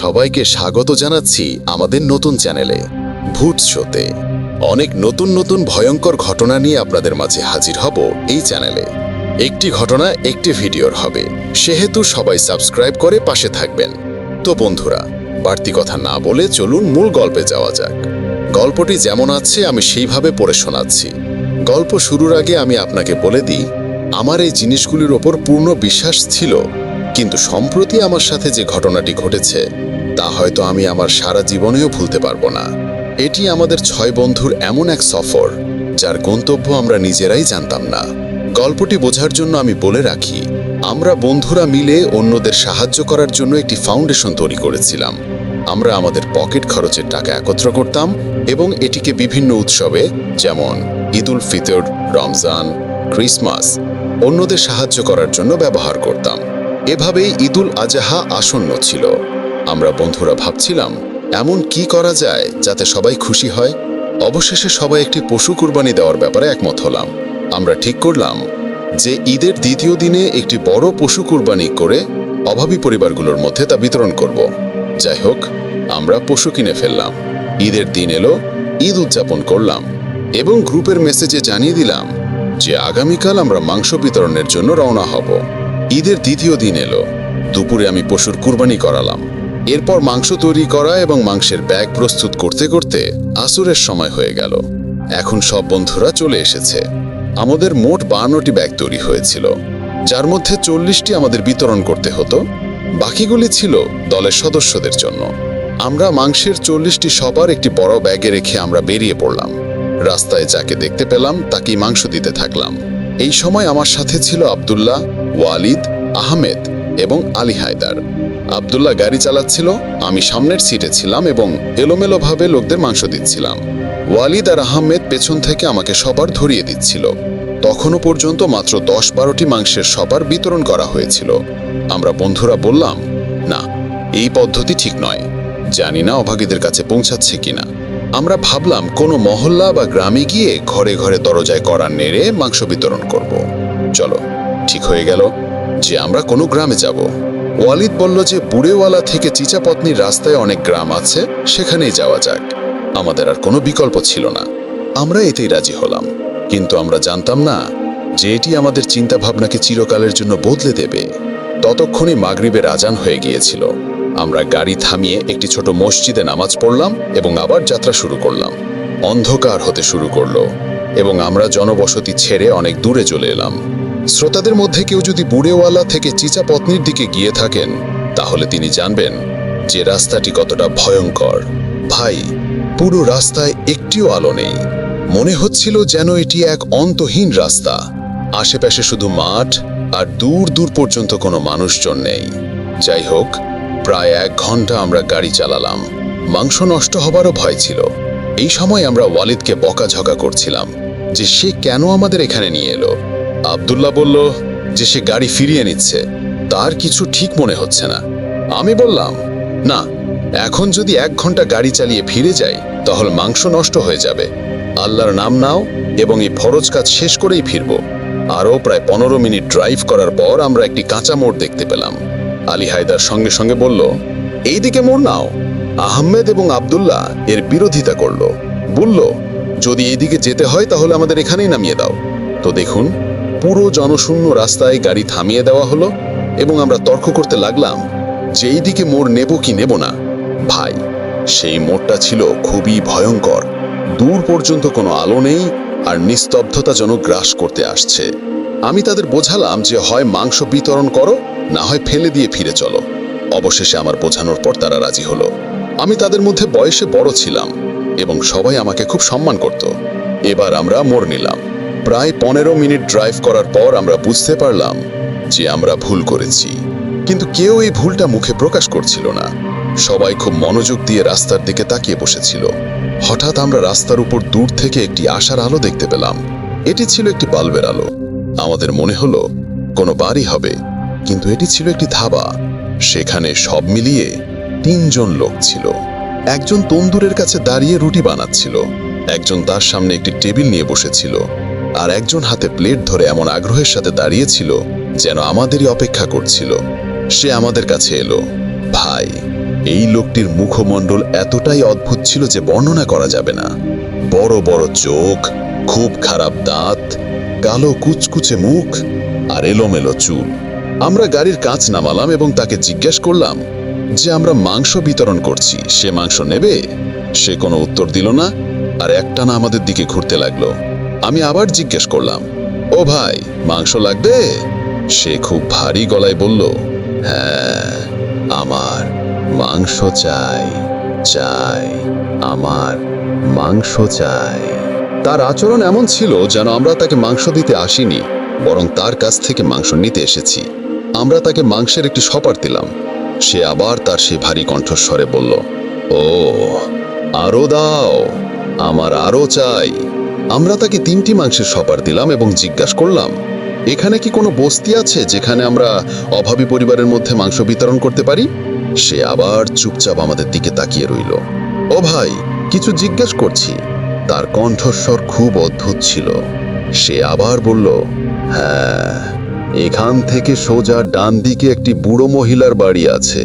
সবাইকে স্বাগত জানাচ্ছি আমাদের নতুন চ্যানেলে, ভূত শোতে অনেক নতুন নতুন ভয়ঙ্কর ঘটনা নিয়ে আপনাদের মাঝে হাজির হব এই চ্যানেলে। একটি ঘটনা একটি ভিডিওর হবে, সেহেতু সবাই সাবস্ক্রাইব করে পাশে থাকবেন। তো বন্ধুরা, বাড়তি কথা না বলে চলুন মূল গল্পে যাওয়া যাক। গল্পটি যেমন আছে, আমি সেইভাবে পড়ে শোনাচ্ছি। গল্প শুরুর আগে আমি আপনাকে বলে দিই, আমার এই জিনিসগুলির ওপর পূর্ণ বিশ্বাস ছিল, কিন্তু সম্প্রতি আমার সাথে যে ঘটনাটি ঘটেছে তা হয়তো আমি আমার সারা জীবনেও ভুলতে পারব না। এটি আমাদের ছয় বন্ধুর এমন এক সফর, যার গন্তব্য আমরা নিজেরাই জানতাম না। গল্পটি বোঝার জন্য আমি বলে রাখি, আমরা বন্ধুরা মিলে অন্যদের সাহায্য করার জন্য একটি ফাউন্ডেশন তৈরি করেছিলাম। আমরা আমাদের পকেট খরচের টাকা একত্র করতাম এবং এটিকে বিভিন্ন উৎসবে, যেমন ঈদ উল ফিতর, রমজান, ক্রিসমাস, অন্যদের সাহায্য করার জন্য ব্যবহার করতাম। এভাবেই ঈদুল আজাহা আসন্ন ছিল। আমরা বন্ধুরা ভাবছিলাম, এমন কি করা যায় যাতে সবাই খুশি হয়? অবশেষে সবাই একটি পশু কুরবানি দেওয়ার ব্যাপারে একমত হলাম। আমরা ঠিক করলাম যে ঈদের দ্বিতীয় দিনে একটি বড় পশু কুরবানি করে অভাবী পরিবারগুলোর মধ্যে তা বিতরণ করব। যাই হোক, আমরা পশু কিনে ফেললাম। ঈদের দিন এলো, ঈদ উদযাপন করলাম এবং গ্রুপের মেসেজে জানিয়ে দিলাম যে আগামীকাল আমরা মাংস বিতরণের জন্য রওনা হব। ঈদের দ্বিতীয় দিন এলো। দুপুরে আমি পশুর কুরবানি করালাম। এরপর মাংস তৈরি করা এবং মাংসের ব্যাগ প্রস্তুত করতে করতে আসুরের সময় হয়ে গেল। এখন সব বন্ধুরা চলে এসেছে। আমাদের মোট বান্নটি ব্যাগ তৈরি হয়েছিল। যার মধ্যে চল্লিশটি আমাদের বিতরণ করতে হতো। বাকিগুলি ছিল দলের সদস্যদের জন্য। আমরা মাংসের চল্লিশটি সবার একটি বড় ব্যাগে রেখে আমরা বেরিয়ে পড়লাম। রাস্তায় যাকে দেখতে পেলাম, তাকেই মাংস দিতে থাকলাম। এই সময় আমার সাথে ছিল আব্দুল্লাহ, ওয়ালিদ, আহমেদ এবং আলী হায়দার। আব্দুল্লাহ গাড়ি চালাচ্ছিল, আমি সামনের সিটে ছিলাম এবং এলোমেলোভাবে লোকদের মাংস দিচ্ছিলাম। ওয়ালিদ আর আহমেদ পেছন থেকে আমাকে সবার ধরিয়ে দিচ্ছিল। তখনও পর্যন্ত মাত্র দশ বারোটি মাংসের সবার বিতরণ করা হয়েছিল। আমরা বন্ধুরা বললাম, না, এই পদ্ধতি ঠিক নয়। জানি না অভাগীদের কাছে পৌঁছাচ্ছে কিনা। আমরা ভাবলাম, কোনো মহল্লা বা গ্রামে গিয়ে ঘরে ঘরে দরজায় করা নেড়ে মাংস বিতরণ করব। চলো, ঠিক হয়ে গেল যে আমরা কোনো গ্রামে যাব। ওয়ালিদ বলল যে বুড়েওয়ালা থেকে চিচাপত্নীর রাস্তায় অনেক গ্রাম আছে, সেখানেই যাওয়া যাক। আমাদের আর কোনো বিকল্প ছিল না। আমরা এতেই রাজি হলাম। কিন্তু আমরা জানতাম না যে এটি আমাদের চিন্তাভাবনাকে চিরকালের জন্য বদলে দেবে। ততক্ষণে মাগরিবের আজান হয়ে গিয়েছিল। আমরা গাড়ি থামিয়ে একটি ছোট মসজিদে নামাজ পড়লাম এবং আবার যাত্রা শুরু করলাম। অন্ধকার হতে শুরু করল এবং আমরা জনবসতি ছেড়ে অনেক দূরে চলে এলাম। শ্রোতাদের মধ্যে কেউ যদি বুড়েওয়ালা থেকে চিচা পত্নীর দিকে গিয়ে থাকেন, তাহলে তিনি জানবেন যে রাস্তাটি কতটা ভয়ঙ্কর। ভাই, পুরো রাস্তায় একটিও আলো নেই। মনে হচ্ছিল যেন এটি এক অন্তহীন রাস্তা। আশেপাশে শুধু মাঠ আর দূর দূর পর্যন্ত কোনো মানুষজন নেই। যাই হোক, প্রায় এক ঘণ্টা আমরা গাড়ি চালালাম। মাংস নষ্ট হবারও ভয় ছিল। এই সময় আমরা ওয়ালিদকে বকাঝকা করছিলাম যে সে কেন আমাদের এখানে নিয়ে এলো। আব্দুল্লাহ বলল যে সে গাড়ি ফিরিয়ে নিচ্ছে, তার কিছু ঠিক মনে হচ্ছে না। আমি বললাম, না, এখন যদি এক ঘণ্টা গাড়ি চালিয়ে ফিরে যাই, তাহলে মাংস নষ্ট হয়ে যাবে। আল্লাহর নাম নাও এবং এই ফরজ কাজ শেষ করেই ফিরব। আরও প্রায় পনেরো মিনিট ড্রাইভ করার পর আমরা একটি কাঁচা মোড় দেখতে পেলাম। আলী হায়দার সঙ্গে সঙ্গে বলল, এইদিকে মোড় নাও। আহমেদ এবং আব্দুল্লাহ এর বিরোধিতা করল। বলল, যদি এইদিকে যেতে হয় তাহলে আমাদের এখানেই নামিয়ে দাও। তো দেখুন পুরো জনশূন্য রাস্তায় গাড়ি থামিয়ে দেওয়া হলো এবং আমরা তর্ক করতে লাগলাম যে এই দিকে মোড় নেব কি নেব না। ভাই, সেই মোড়টা ছিল খুবই ভয়ঙ্কর। দূর পর্যন্ত কোনো আলো নেই আর নিস্তব্ধতা যেন গ্রাস করতে আসছে। আমি তাদের বোঝালাম যে হয় মাংস বিতরণ করো, না হয় ফেলে দিয়ে ফিরে চলো। অবশেষে আমার বোঝানোর পর তারা রাজি হলো। আমি তাদের মধ্যে বয়সে বড় ছিলাম এবং সবাই আমাকে খুব সম্মান করত। এবার আমরা মোড় নিলাম। প্রায় পনেরো মিনিট ড্রাইভ করার পর আমরা বুঝতে পারলাম যে আমরা ভুল করেছি। কিন্তু কেউ এই ভুলটা মুখে প্রকাশ করছিল না। সবাই খুব মনোযোগ দিয়ে রাস্তার দিকে তাকিয়ে বসেছিল। হঠাৎ আমরা রাস্তার উপর দূর থেকে একটি আশার আলো দেখতে পেলাম। এটি ছিল একটি বাল্বের আলো। আমাদের মনে হলো, কোনো বাড়ি হবে, কিন্তু এটি ছিল একটি ধাবা। সেখানে সব মিলিয়ে তিনজন লোক ছিল। একজন তন্দুরের কাছে দাঁড়িয়ে রুটি বানাচ্ছিল। একজন তার সামনে একটি টেবিল নিয়ে বসেছিল। আর একজন হাতে প্লেট ধরে এমন আগ্রহের সাথে দাঁড়িয়েছিল যেন আমাদেরই অপেক্ষা করছিল। সে আমাদের কাছে এলো। ভাই, এই লোকটির মুখমণ্ডল এতটাই অদ্ভুত ছিল যে বর্ণনা করা যাবে না। বড় বড় চোখ, খুব খারাপ দাঁত, কালো কুচকুচে মুখ আর এলোমেলো চুল। আমরা গাড়ির কাঁচ নামালাম এবং তাকে জিজ্ঞেস করলাম যে আমরা মাংস বিতরণ করছি, সে মাংস নেবে? সে কোনো উত্তর দিল না আর একটানা আমাদের দিকে ঘুরতে লাগল। আমি আবার জিজ্ঞেস করলাম, ও ভাই, মাংস লাগবে? সে খুব ভারী গলায় বলল হ্যাঁ আমার মাংস চাই চাই, আমার মাংস চাই। তার আচরণ এমন ছিল যেন আমরা তাকে মাংস দিতে আসিনি, বরং তার কাছ থেকে মাংস নিতে এসেছি। আমরা তাকে মাংসের একটি সপার দিলাম। সে আবার তার সে ভারী কণ্ঠস্বরে বলল ও আরও দাও, আমার আরও চাই। আমরা তাকে তিনটি মাংসের সপার দিলাম এবং জিজ্ঞাসা করলাম, এখানে কি কোনো বস্তি আছে যেখানে আমরা অভাবী পরিবারের মধ্যে মাংস বিতরণ করতে পারি? সে আবার চুপচাপ আমাদের দিকে তাকিয়ে রইল। ও ভাই, কিছু জিজ্ঞেস করছি। তার কণ্ঠস্বর খুব অদ্ভুত ছিল। সে আবার বলল হ্যাঁ এখান থেকে সোজা ডান দিকে একটি বুড়ো মহিলার বাড়ি আছে।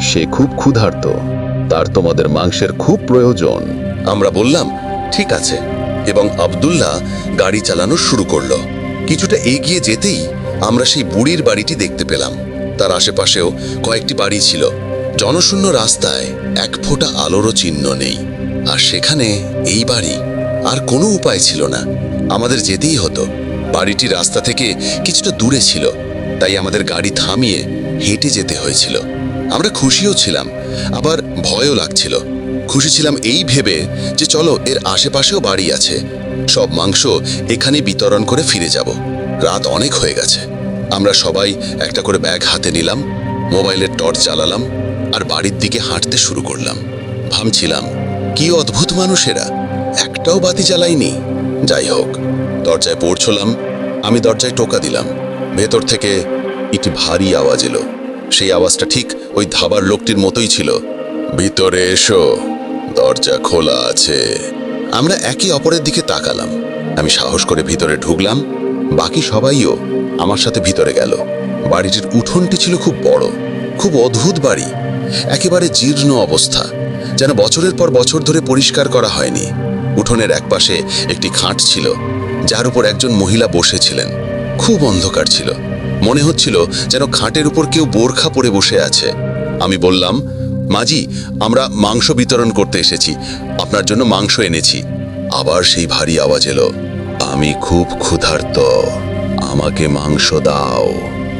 সে খুব ক্ষুধার্ত। তার তোমাদের মাংসের খুব প্রয়োজন। আমরা বললাম, ঠিক আছে। এবং আব্দুল্লাহ গাড়ি চালানো শুরু করল। কিছুটা এগিয়ে যেতেই আমরা সেই বুড়ির বাড়িটি দেখতে পেলাম। তার আশেপাশেও কয়েকটি বাড়ি ছিল। জনশূন্য রাস্তায় এক ফোঁটা আলোরও চিহ্ন নেই। আর সেখানে এই বাড়ি আর কোনো উপায় ছিল না। আমাদের যেতেই হতো। বাড়িটি রাস্তা থেকে কিছুটা দূরে ছিল। তাই আমাদের গাড়ি থামিয়ে হেঁটে যেতে হয়েছিল। আমরা খুশিও ছিলাম। আবার ভয়ও লাগছিল। খুশি ছিলাম এই ভেবে যে চলো, এর আশেপাশেও বাড়ি আছে। সব মাংস এখানে বিতরণ করে ফিরে যাব। রাত অনেক হয়ে গেছে। আমরা সবাই একটা করে ব্যাগ হাতে নিলাম, মোবাইলের টর্চ জ্বালালাম আর বাড়ির দিকে হাঁটতে শুরু করলাম। ভাবছিলাম, কি অদ্ভুত মানুষেরা। একটাও বাতি জ্বালায়নি। যাই হোক, দরজায় পৌঁছলাম আমি দরজায় টোকা দিলাম। ভেতর থেকে একটি ভারী আওয়াজ এলো। সেই আওয়াজটা ঠিক ওই ধাবার লোকটির মতোই ছিল। ভিতরে এসো। দরজা খোলা আছে। আমরা একে অপরের দিকে তাকালাম। আমি সাহস করে ভিতরে ঢুকলাম। বাকি সবাইও আমার সাথে ভিতরে গেল। বাড়িটির উঠোনটি ছিল খুব বড়, খুব অদ্ভুত বাড়ি। একেবারে জীর্ণ অবস্থা, যেন বছরের পর বছর ধরে পরিষ্কার করা হয়নি। উঠোনের একপাশে একটি খাট ছিল, যার উপর একজন মহিলা বসেছিলেন। খুব অন্ধকার ছিল। মনে হচ্ছিল যেন খাটের উপর কেউ বোরখা পরে বসে আছে। আমি বললাম মাজি, আমরা মাংস বিতরণ করতে এসেছি। আপনার জন্য মাংস এনেছি। আবার সেই ভারী আওয়াজ এলো। আমি খুব ক্ষুধার্ত। আমাকে মাংস দাও।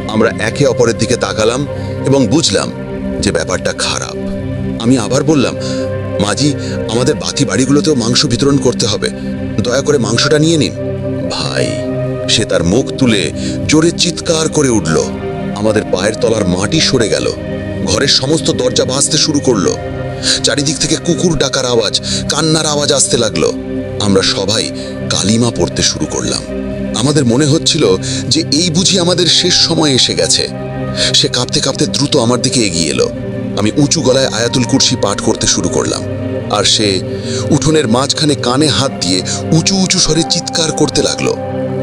আমরা একে অপরের দিকে তাকালাম এবং বুঝলাম যে ব্যাপারটা খারাপ। আমি আবার বললাম, মাজি, আমাদের বাতি বাড়িগুলোতেও মাংস বিতরণ করতে হবে। দয়া করে মাংসটা নিয়ে নিন। ভাই, সে তার মুখ তুলে জোরে চিৎকার করে উঠল। আমাদের পায়ের তলার মাটি সরে গেল। ঘরের সমস্ত দরজা ভাসতে শুরু করল। চারিদিক থেকে কুকুর ডাকার আওয়াজ, কান্নার আওয়াজ আসতে লাগল। আমরা সবাই কালিমা পড়তে শুরু করলাম। আমাদের মনে হচ্ছিল যে এই বুঝি আমাদের শেষ সময় এসে গেছে। সে কাঁপতে কাঁপতে দ্রুত আমার দিকে এগিয়ে এলো। আমি উঁচু গলায় আয়াতুল কুরসি পাঠ করতে শুরু করলাম। আর সে উঠোনের মাঝখানে কানে হাত দিয়ে উঁচু উঁচু স্বরে চিৎকার করতে লাগল।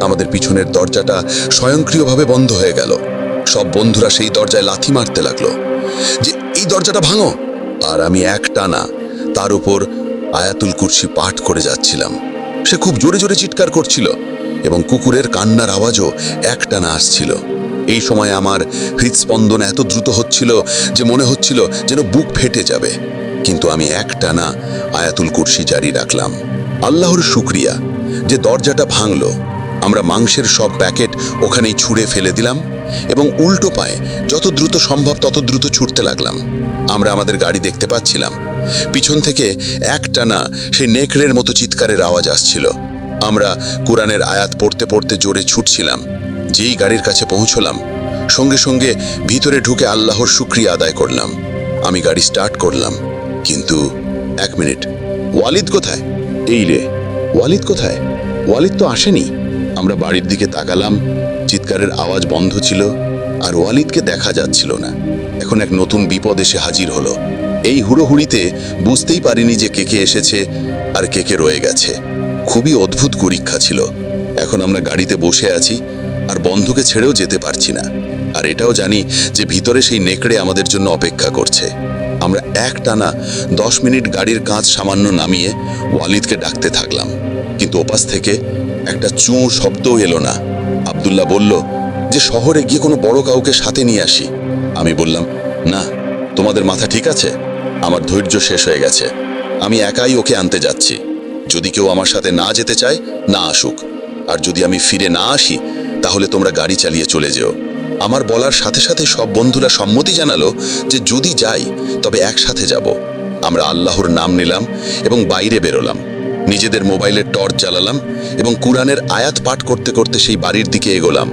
আমাদের পিছনের দরজাটা স্বয়ংক্রিয়ভাবে বন্ধ হয়ে গেল। সব বন্ধুরা সেই দরজায় লাথি মারতে লাগল যে, এই দরজাটা ভাঙো। আর আমি এক টানা তার উপর আয়াতুল কুরসি পাঠ করে যাচ্ছিলাম। সে খুব জোরে জোরে চিৎকার করছিল এবং কুকুরের কান্নার আওয়াজও একটানা আসছিল। এই সময় আমার হৃদস্পন্দন এত দ্রুত হচ্ছিল যে মনে হচ্ছিল যেন বুক ফেটে যাবে। কিন্তু আমি এক টানা আয়াতুল কুরসি জারি রাখলাম। আল্লাহর শুক্রিয়া যে দরজাটা ভাঙল। আমরা মাংসের সব প্যাকেট ওখানেই ছুঁড়ে ফেলে দিলাম। এবং উল্টো পায়ে যত দ্রুত সম্ভব তত দ্রুত ছুটতে লাগলাম। আমরা আমাদের গাড়ি দেখতে পাচ্ছিলাম। পিছন থেকে একটানা সেই নেকড়ের মতো চিৎকারের আওয়াজ আসছিল। আমরা কোরআনের আয়াত পড়তে পড়তে জোরে ছুটছিলাম। যেই গাড়ির কাছে পৌঁছলাম, সঙ্গে সঙ্গে ভিতরে ঢুকে আল্লাহর শুক্রিয়া আদায় করলাম। আমি গাড়ি স্টার্ট করলাম। কিন্তু এক মিনিট, ওয়ালিদ কোথায়? এই রে, ওয়ালিদ কোথায়? ওয়ালিদ তো আসেনি। আমরা বাড়ির দিকে তাকালাম, চিৎকারের আওয়াজ বন্ধ ছিল আর ওয়ালিদকে দেখা যাচ্ছিল না। এখন এক নতুন বিপদ এসে হাজির হলো। এই হুড়োহুড়িতে বুঝতেই পারিনি যে কে কে এসেছে আর কে কে রয়ে গেছে। খুবই অদ্ভুত পরীক্ষা ছিল। এখন আমরা গাড়িতে বসে আছি আর বন্ধুকে ছেড়েও যেতে পারছি না। আর এটাও জানি যে ভিতরে সেই নেকড়ে আমাদের জন্য অপেক্ষা করছে। আমরা এক টানা দশ মিনিট গাড়ির কাঁচ সামান্য নামিয়ে ওয়ালিদকে ডাকতে থাকলাম। কিন্তু ওপাশ থেকে একটা চুঁ শব্দও এলো না। আব্দুল্লাহ বলল, যে শহরে গিয়ে কোনো বড় কাউকে সাথে নিয়ে আসি? আমি বললাম, না, তোমাদের মাথা ঠিক আছে? আমার ধৈর্য শেষ হয়ে গেছে। আমি একাই ওকে আনতে যাচ্ছি। যদি কেউ আমার সাথে না যেতে চায়, না আসুক। আর যদি আমি ফিরে না আসি, তাহলে তোমরা গাড়ি চালিয়ে চলে যেও। আমার বলার সাথে সাথে সব বন্ধুরা সম্মতি জানালো যে যদি যাই, তবে একসাথে যাব। আমরা আল্লাহর নাম নিলাম এবং বাইরে বেরোলাম। নিজেদের মোবাইলের টর্চ জ্বালালাম এবং কুরআনের আয়াত পাঠ করতে করতে সেই বাড়ির দিকে এগোলাম।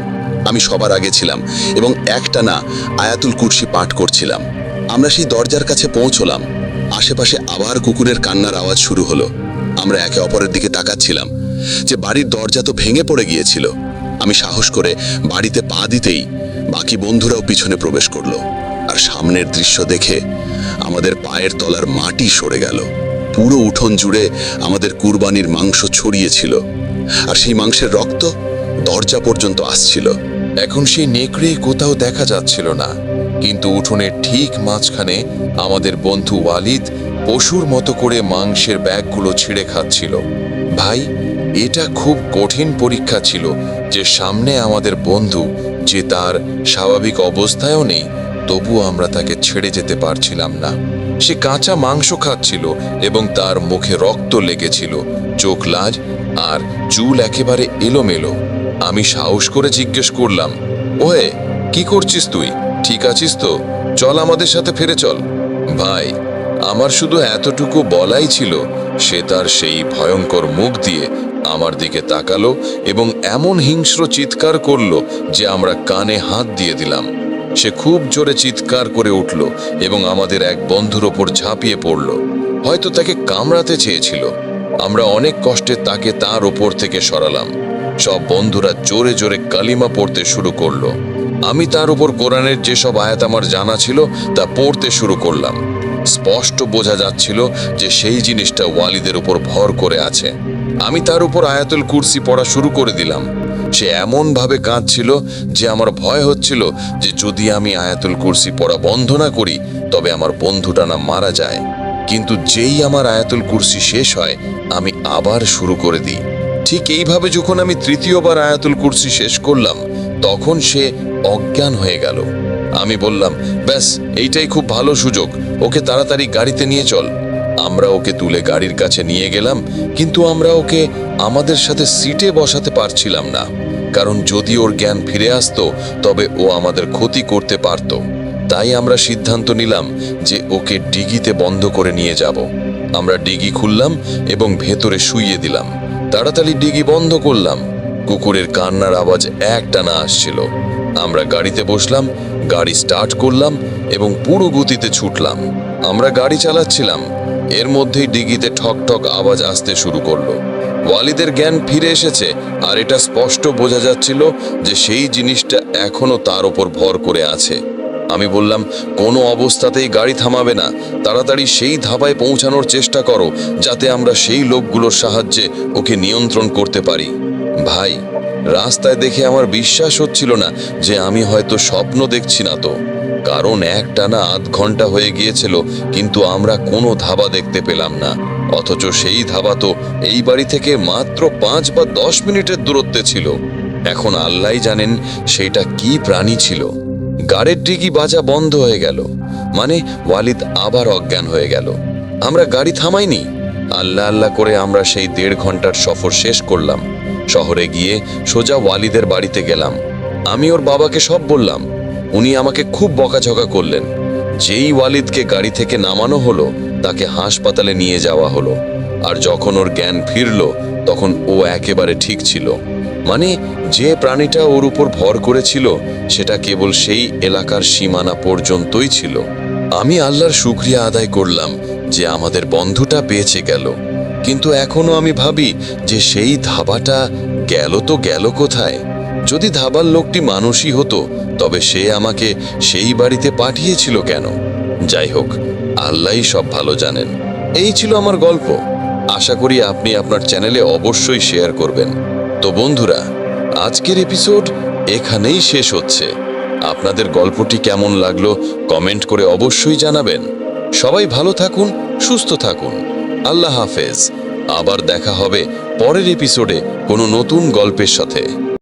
আমি সবার আগে ছিলাম এবং একটানা আয়াতুল কুরসি পাঠ করছিলাম। আমরা সেই দরজার কাছে পৌঁছলাম। আশেপাশে আবার কুকুরের কান্নার আওয়াজ শুরু হলো। আমরা একে অপরের দিকে তাকাচ্ছিলাম যে বাড়ির দরজা তো ভেঙে পড়ে গিয়েছিল। আমি সাহস করে বাড়িতে পা দিতেই বাকি বন্ধুরাও পিছনে প্রবেশ করল। আর সামনের দৃশ্য দেখে আমাদের পায়ের তলার মাটি সরে গেল। পুরো উঠোন জুড়ে আমাদের কুরবানির মাংস ছড়িয়েছিল আর সেই মাংসের রক্ত দরজা পর্যন্ত আসছিল। এখন সেই নেকড়ে কোথাও দেখা যাচ্ছিল না। কিন্তু উঠোনের ঠিক মাঝখানে আমাদের বন্ধু ওয়ালিদ পশুর মতো করে মাংসের ব্যাগগুলো ছিঁড়ে খাচ্ছিল। ভাই, এটা খুব কঠিন পরীক্ষা ছিল যে সামনে আমাদের বন্ধু যে তার স্বাভাবিক অবস্থায়ও নেই, তবুও আমরা তাকে ছেড়ে যেতে পারছিলাম না। সে কাঁচা মাংস খাচ্ছিল এবং তার মুখে রক্ত লেগেছিল। চোখ লাজ আর চুল একেবারে এলোমেলো। আমি সাহস করে জিজ্ঞেস করলাম, ওহে, কি করছিস তুই? ঠিক আছিস তো? চল আমাদের সাথে ফিরে চল। ভাই, আমার শুধু এতটুকু বলাই ছিল, সে তার সেই ভয়ঙ্কর মুখ দিয়ে আমার দিকে তাকালো এবং এমন হিংস্র চিৎকার করল যে আমরা কানে হাত দিয়ে দিলাম। সে খুব জোরে চিৎকার করে উঠল এবং আমাদের এক বন্ধুর ওপর ঝাঁপিয়ে পড়ল। হয়তো তাকে কামড়াতে চেয়েছিল। আমরা অনেক কষ্টে তাকে তার ওপর থেকে সরালাম। সব বন্ধুরা জোরে জোরে কালিমা পড়তে শুরু করল। আমি তার উপর কোরআনের যেসব আয়াত আমার জানা ছিল তা পড়তে শুরু করলাম। স্পষ্ট বোঝা যাচ্ছিল যে সেই জিনিসটা ওয়ালিদের উপর ভর করে আছে। আমি তার উপর আয়াতুল কুরসি পড়া শুরু করে দিলাম। সে এমনভাবে কাঁদছিল যে আমার ভয় হচ্ছিল যে যদি আমি আয়াতুল কুরসি পড়া বন্ধ না করি, তবে আমার বন্ধুটা না মারা যায়। কিন্তু যেই আমার আয়াতুল কুরসি শেষ হয়, আমি আবার শুরু করে দিই। ঠিক এইভাবে যখন আমি তৃতীয়বার আয়াতুল কুরসি শেষ করলাম, তখন সে অজ্ঞান হয়ে গেল। আমি বললাম, ব্যাস, এইটাই খুব ভালো সুযোগ। ওকে তাড়াতাড়ি গাড়িতে নিয়ে চল। আমরা ওকে তুলে গাড়ির কাছে নিয়ে গেলাম, কিন্তু আমরা ওকে আমাদের সাথে সিটে বসাতে পারছিলাম না। কারণ যদি ওর জ্ঞান ফিরে আসতো, তবে ও আমাদের ক্ষতি করতে পারত। তাই আমরা সিদ্ধান্ত নিলাম যে ওকে ডিগিতে বন্ধ করে নিয়ে যাব। আমরা ডিগি খুললাম এবং ভেতরে শুইয়ে দিলাম। তাড়াতাড়ি ডিগি বন্ধ করলাম। কুকুরের কান্নার আওয়াজ একটানা আসছিল। আমরা গাড়িতে বসলাম গাড়ি স্টার্ট করলাম এবং পুরো গতিতে ছুটলাম। আমরা গাড়ি চালাচ্ছিলাম। এর মধ্যেই ডিগিতে ঠক ঠক আওয়াজ আসতে শুরু করল। ওয়ালিদের জ্ঞান ফিরে এসেছে আর এটা স্পষ্ট বোঝা যাচ্ছিল যে সেই জিনিসটা এখনও তার ওপর ভর করে আছে। আমি বললাম, কোনো অবস্থাতেই গাড়ি থামাবে না। তাড়াতাড়ি সেই ধাবায় পৌঁছানোর চেষ্টা করো, যাতে আমরা সেই লোকগুলোর সাহায্যে ওকে নিয়ন্ত্রণ করতে পারি। ভাই রাস্তায় দেখে আমার বিশ্বাস হচ্ছিল না যে আমি হয়তো স্বপ্ন দেখছি না তো। কারণ একটানা আধ ঘণ্টা হয়ে গিয়েছিল, কিন্তু আমরা কোনো ধাবা দেখতে পেলাম না। অথচ সেই ধাবা তো এই বাড়ি থেকে মাত্র পাঁচ বা দশ মিনিটের দূরত্বে ছিল। এখন আল্লাহ জানেন সেটা কি প্রাণী ছিল। গাড়ির ডিগি বাজা বন্ধ হয়ে গেল। মানে ওয়ালিদ আবার অজ্ঞান হয়ে গেল। আমরা গাড়ি থামাইনি। আল্লাহ আল্লাহ করে আমরা সেই দেড় ঘণ্টার সফর শেষ করলাম। শহরে গিয়ে সোজা ওয়ালিদের বাড়িতে গেলাম। আমি ওর বাবাকে সব বললাম। উনি আমাকে খুব বকাঝকা করলেন। যেই ওয়ালিদকে গাড়ি থেকে নামানো হলো, তাকে হাসপাতালে নিয়ে যাওয়া হলো। আর যখন ওর জ্ঞান ফিরল, তখন ও একেবারে ঠিক ছিল। মানে যে প্রাণীটা ওর উপর ভর করেছিল, সেটা কেবল সেই এলাকার সীমানা পর্যন্তই ছিল। আমি আল্লাহর শুক্রিয়া আদায় করলাম যে আমাদের বন্ধুটা বেঁচে গেল। কিন্তু এখনও আমি ভাবি যে সেই ধাবাটা গেল তো গেল কোথায়। যদি ধাবার লোকটি মানুষই হতো, তবে সে আমাকে সেই বাড়িতে পাঠিয়েছিল কেন? যাই হোক, আল্লাহই সব ভালো জানেন। এই ছিল আমার গল্প। আশা করি আপনি আপনার চ্যানেলে অবশ্যই শেয়ার করবেন। তো বন্ধুরা, আজকের এপিসোড এখানেই শেষ হচ্ছে। আপনাদের গল্পটি কেমন লাগল কমেন্ট করে অবশ্যই জানাবেন। সবাই ভালো থাকুন, সুস্থ থাকুন। আল্লাহ হাফেজ। আবার দেখা হবে পরের এপিসোডে কোনো নতুন গল্পের সাথে।